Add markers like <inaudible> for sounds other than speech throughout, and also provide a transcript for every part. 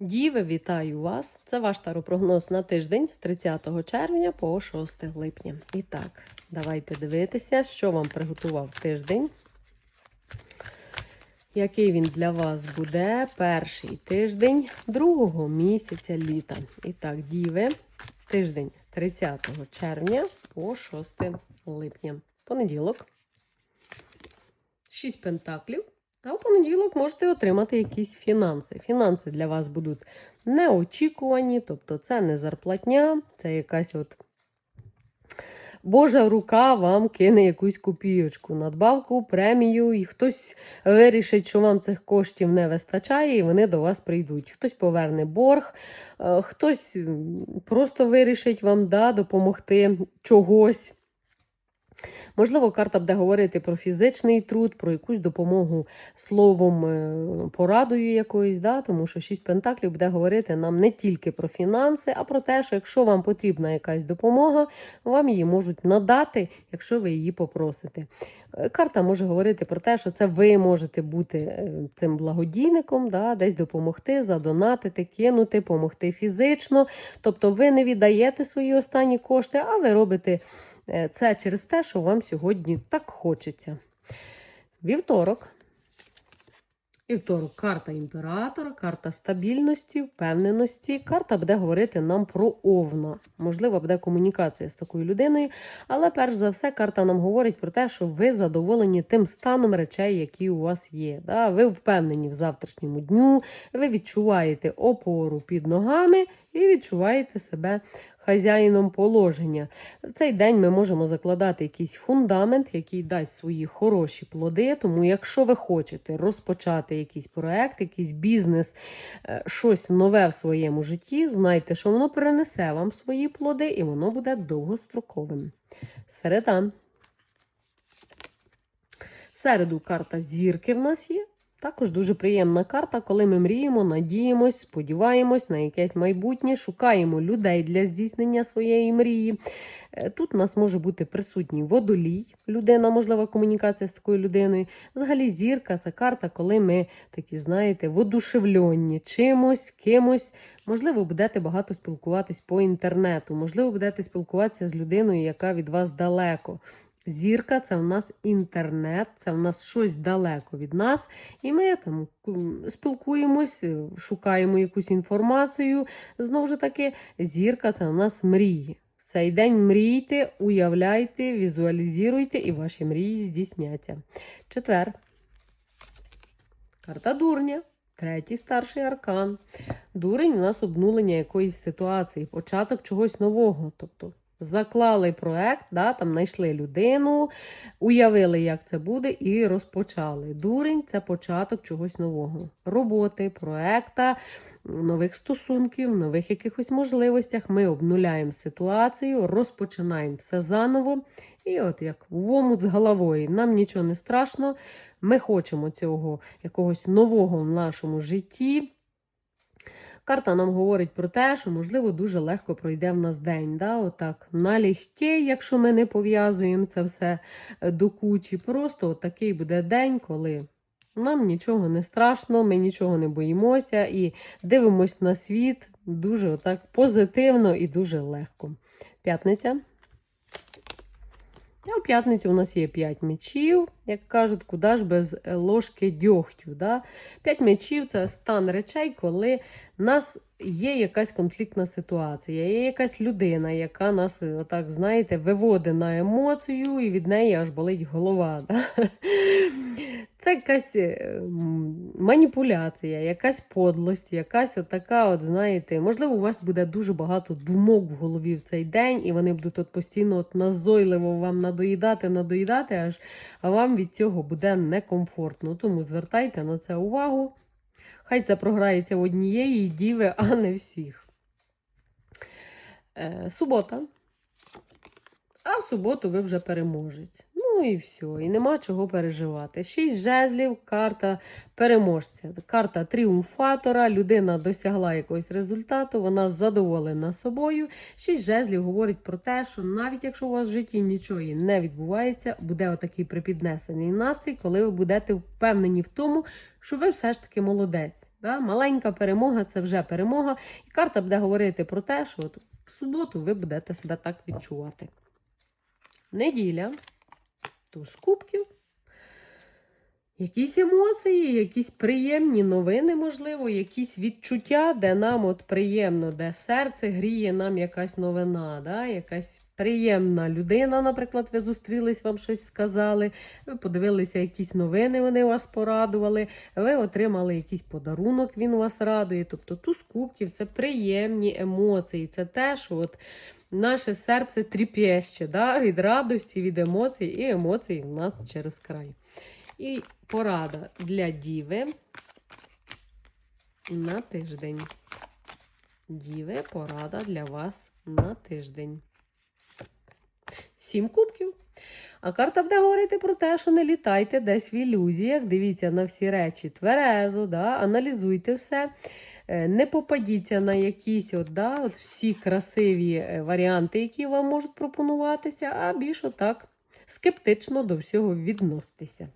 Діви, вітаю вас! Це ваш таропрогноз на тиждень з 30 червня по 6 липня. І так, давайте дивитися, що вам приготував тиждень. Який він для вас буде перший тиждень другого місяця літа. І так, діви, тиждень з 30 червня по 6 липня. Понеділок. 6 пентаклів. А в понеділок можете отримати якісь фінанси. Фінанси для вас будуть неочікувані, тобто це не зарплатня, це якась от Божа рука вам кине якусь копійочку, надбавку, премію, і хтось вирішить, що вам цих коштів не вистачає, і вони до вас прийдуть. Хтось поверне борг, е, хтось просто вирішить вам да, допомогти чогось. Можливо, карта буде говорити про фізичний труд, про якусь допомогу словом, е, порадою якоюсь, да? тому що шість пентаклів буде говорити нам не тільки про фінанси, а про те, що якщо вам потрібна якась допомога, вам її можуть надати, якщо ви її попросите. Е, Карта може говорити про те, що це ви можете бути е, цим благодійником, да? десь допомогти, задонатити, кинути, допомогти фізично. Тобто ви не віддаєте свої останні кошти, а ви робите е, це через те, що вам сьогодні так хочеться. Вівторок. Вівторок карта імператора, карта стабільності, впевненості. Карта буде говорити нам про овна. Можливо, буде комунікація з такою людиною, але перш за все, карта нам говорить про те, що ви задоволені тим станом речей, які у вас є. Да? Ви впевнені в завтрашньому дню, ви відчуваєте опору під ногами і відчуваєте себе хазяїном положення. В цей день ми можемо закладати якийсь фундамент, який дасть свої хороші плоди. Тому, якщо ви хочете розпочати якийсь проект, якийсь бізнес, е, щось нове в своєму житті, знайте, що воно принесе вам свої плоди і воно буде довгостроковим. Середа. В середу карта зірки в нас є. Також дуже приємна карта, коли ми мріємо, надіємось, сподіваємось на якесь майбутнє, шукаємо людей для здійснення своєї мрії. Е, Тут у нас може бути присутній водолій, людина, можлива комунікація з такою людиною. Взагалі, зірка це карта, коли ми такі, знаєте, водушевльонні чимось, кимось. Можливо, будете багато спілкуватись по інтернету, можливо, будете спілкуватися з людиною, яка від вас далеко. Зірка це в нас інтернет, це в нас щось далеко від нас, і ми там спілкуємось, е, шукаємо якусь інформацію. Знову ж таки, зірка це в нас мрії. Цей день мрійте, уявляйте, візуалізуйте, і ваші мрії здійсняться. Четвер. Карта дурня. Третій старший аркан. Дурень у нас обнулення якоїсь ситуації, початок чогось нового. Тобто заклали проект, да, там знайшли людину, уявили, як це буде, і розпочали. Дурень це початок чогось нового. Роботи, проекта, нових стосунків, нових якихось можливостях. Ми обнуляємо ситуацію, розпочинаємо все заново. І от як в омут з головою, нам нічого не страшно. Ми хочемо цього якогось нового в нашому житті. Карта нам говорить про те, що, можливо, дуже легко пройде в нас день. Да? Отак, налегке, якщо ми не пов'язуємо це все е, до кучі. Просто такий буде день, коли нам нічого не страшно, ми нічого не боїмося і дивимось на світ дуже отак позитивно і дуже легко. П'ятниця. А в п'ятницю у нас є 5 мечів, як кажуть, куди ж без е, ложки дьогтю. Да? 5 мечів це стан речей, коли нас є якась конфліктна ситуація, є якась людина, яка нас, е, отак, знаєте, виводить на емоцію, і від неї аж болить голова. <laughs> Да? Це якась е, маніпуляція, якась подлость, якась отака, от, знаєте, можливо, у вас буде дуже багато думок в голові в цей день, і вони будуть от постійно от назойливо вам надоїдати, надоїдати, аж а вам від цього буде некомфортно. Тому звертайте на це увагу. Хай це програється в однієї діви, а не всіх. Е, субота. А в суботу ви вже переможець. Ну, і все, і нема чого переживати. Шість жезлів, карта переможця, карта тріумфатора. Людина досягла якогось результату, вона задоволена собою. Шість жезлів говорить про те, що навіть якщо у вас в житті нічого не відбувається, буде отакий припіднесений настрій, коли ви будете впевнені в тому, що ви все ж таки молодець. Да? Маленька перемога це вже перемога. І карта буде говорити про те, що от в суботу ви будете себе так відчувати. Неділя, туз кубків. Якісь емоції, якісь приємні новини, можливо, якісь відчуття, де нам от приємно, де серце гріє нам якась новина, да? якась приємна людина, наприклад, ви зустрілись, вам щось сказали, ви подивилися якісь новини, вони вас порадували, ви отримали якийсь подарунок, він вас радує. Тобто туз кубків це приємні емоції, це те, що от наше серце тріпєще да? від радості, від емоцій, і емоцій у нас через край. І порада для діви на тиждень. Діви, порада для вас на тиждень. Сім кубків. А карта буде говорити про те, що не літайте десь в ілюзіях, дивіться на всі речі тверезо, да? аналізуйте все. Е, Не попадіться на якісь от, да, от всі красиві е, варіанти, які вам можуть пропонуватися, а більш отак скептично до всього відноситися.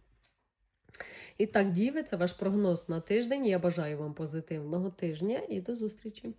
І так, діви, це ваш прогноз на тиждень. Я бажаю вам позитивного тижня і до зустрічі!